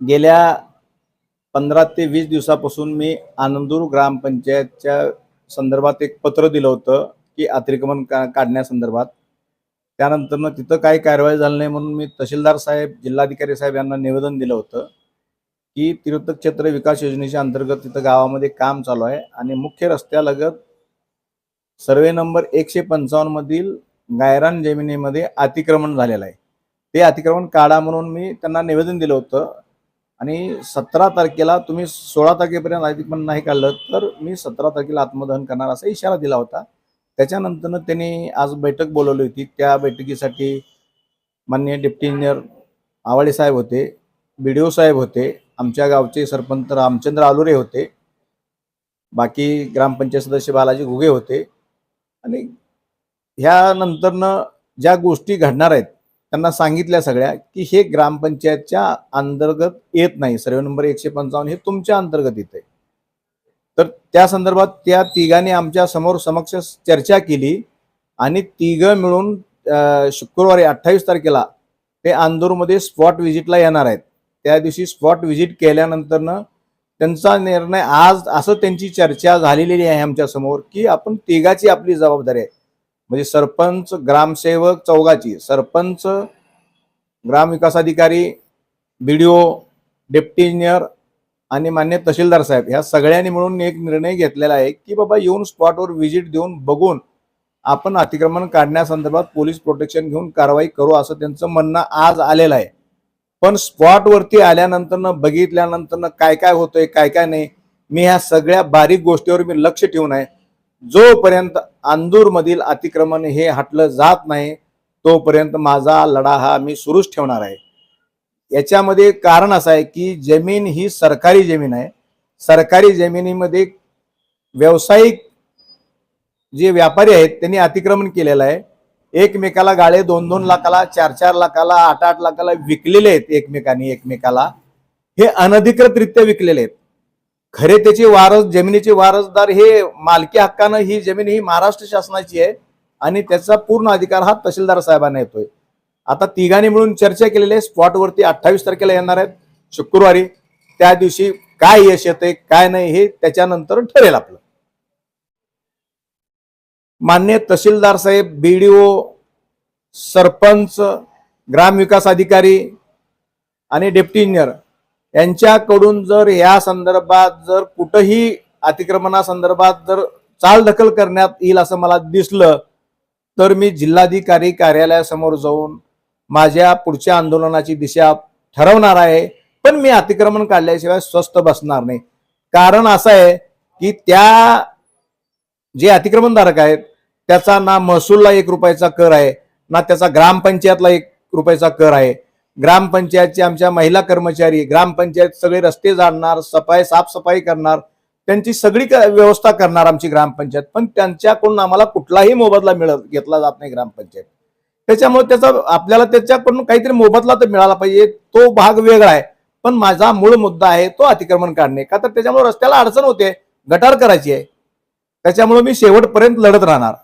गेल्या पंधरा ते वीस दिवसापासून मी आनंदूर ग्रामपंचायतच्या संदर्भात एक पत्र दिलं होतं की अतिक्रमण का काढण्यासंदर्भात. त्यानंतरनं तिथं काही कारवाई झाली नाही म्हणून मी तहसीलदार साहेब जिल्हाधिकारी साहेब यांना निवेदन दिलं होतं की तीर्थक क्षेत्र विकास योजनेच्या अंतर्गत तिथं गावामध्ये काम चालू आहे आणि मुख्य रस्त्यालगत सर्वे नंबर एकशे पंचावन्नमधील गायरान जमिनीमध्ये अतिक्रमण झालेलं आहे. ते अतिक्रमण काढा म्हणून मी त्यांना निवेदन दिलं होतं. आणि सतरा तारखेला तुम्ही सोळा तारखेपर्यंत अतिक्रमण नाही काढलं तर मी सतरा तारखेला आत्मदहन करणार असा इशारा दिला होता. त्याच्यानंतरनं त्यांनी आज बैठक बोलवली होती. त्या बैठकीसाठी मान्य डेप्टी इंजिनियर आवाडे साहेब होते बी डी ओ साहेब होते आमच्या गावचे सरपंच रामचंद्र आलुरे होते बाकी ग्रामपंचायत सदस्य बालाजी घुगे होते. आणि ह्यानंतरनं ज्या गोष्टी घडणार आहेत त्यांना सांगितल्या सगळ्या की हे ग्रामपंचायतच्या अंतर्गत येत नाही. सर्वे नंबर एकशे पंचावन्न हे तुमच्या अंतर्गत येते तर त्या संदर्भात त्या तिघांनी आमच्यासमोर समक्ष चर्चा केली आणि तिघं मिळून शुक्रवारी अठ्ठावीस तारखेला ते आंदूरमध्ये स्पॉट व्हिजिटला येणार आहेत. त्या दिवशी स्पॉट व्हिजिट केल्यानंतरनं त्यांचा निर्णय आज असं त्यांची चर्चा झालेली आहे आमच्यासमोर की आपण तिघाची आपली जबाबदारी आहे. म्हणजे सरपंच ग्रामसेवक चौघाची सरपंच ग्रामविकास अधिकारी B D O deputy engineer आणि मान्य तहसीलदार साहेब ह्या सगळ्यांनी मिळून एक निर्णय घेतलेला आहे की बाबा येऊन स्पॉटवर व्हिजिट देऊन बघून आपण अतिक्रमण काढण्यासंदर्भात पोलीस प्रोटेक्शन घेऊन कारवाई करू असं त्यांचं म्हणणं आज आलेलं आहे. पण स्पॉटवरती आल्यानंतरनं बघितल्यानंतरनं काय काय होतंय काय काय नाही मी ह्या सगळ्या बारीक गोष्टीवर मी लक्ष ठेवून आहे. जोपर्यंत अंदूरमधील अतिक्रमण हे हटलं जात नाही तोपर्यंत माझा लढा हा मी सुरूच ठेवणार आहे. याच्यामध्ये कारण असं आहे की जमीन ही सरकारी जमीन आहे. सरकारी जमिनीमध्ये व्यावसायिक जे व्यापारी आहेत त्यांनी अतिक्रमण केलेलं आहे. एकमेकाला गाळे दोन दोन लाखाला चार चार लाखाला आठ आठ लाखाला विकलेले आहेत एकमेकांनी एकमेकाला. हे अनधिकृतरित्या विकलेले आहेत. खरे त्याचे वारस जमिनीचे वारसदार हे मालकी हक्कानं ही जमीन ही महाराष्ट्र शासनाची आहे आणि त्याचा पूर्ण अधिकार हा तहसीलदार साहेबांना येतोय. आता तिघांनी मिळून चर्चा केलेली आहे. स्पॉटवरती अठ्ठावीस तारखेला येणार आहेत. शुक्रवारी त्या दिवशी काय यश येतंय काय नाही हे त्याच्यानंतर ठरेल आपलं. मान्य तहसीलदार साहेब बीडीओ सरपंच ग्रामविकास अधिकारी आणि डेप्टी इंजिनियर यांच्याकडून जर या संदर्भात जर कुठंही अतिक्रमणासंदर्भात जर चालढकल करण्यात येईल असं मला दिसलं तर मी जिल्हाधिकारी कार्यालयासमोर जाऊन माझ्या पुढच्या आंदोलनाची दिशा ठरवणार आहे. पण मी अतिक्रमण काढल्याशिवाय स्वस्थ बसणार नाही. कारण असं आहे की त्या जे अतिक्रमणधारक आहेत त्याचा ना महसूलला एक रुपयाचा कर आहे ना त्याचा ग्रामपंचायतला एक रुपयाचा कर आहे. ग्रामपंचायतचे आमच्या महिला कर्मचारी ग्रामपंचायत सगळे रस्ते जाणणार सफाई साफसफाई करणार त्यांची सगळी व्यवस्था करणार आमची ग्रामपंचायत. पण त्यांच्याकडून आम्हाला कुठलाही मोबदला मिळत घेतला जात नाही ग्रामपंचायत. त्याच्यामुळे त्याचा आपल्याला त्याच्याकडून काहीतरी मोबदला तर मिळाला पाहिजे. तो भाग वेगळा आहे. पण माझा मूळ मुद्दा आहे तो अतिक्रमण काढणे. का तर त्याच्यामुळे रस्त्याला अडचण होते गटार करायची आहे. त्याच्यामुळे मी शेवटपर्यंत लढत राहणार.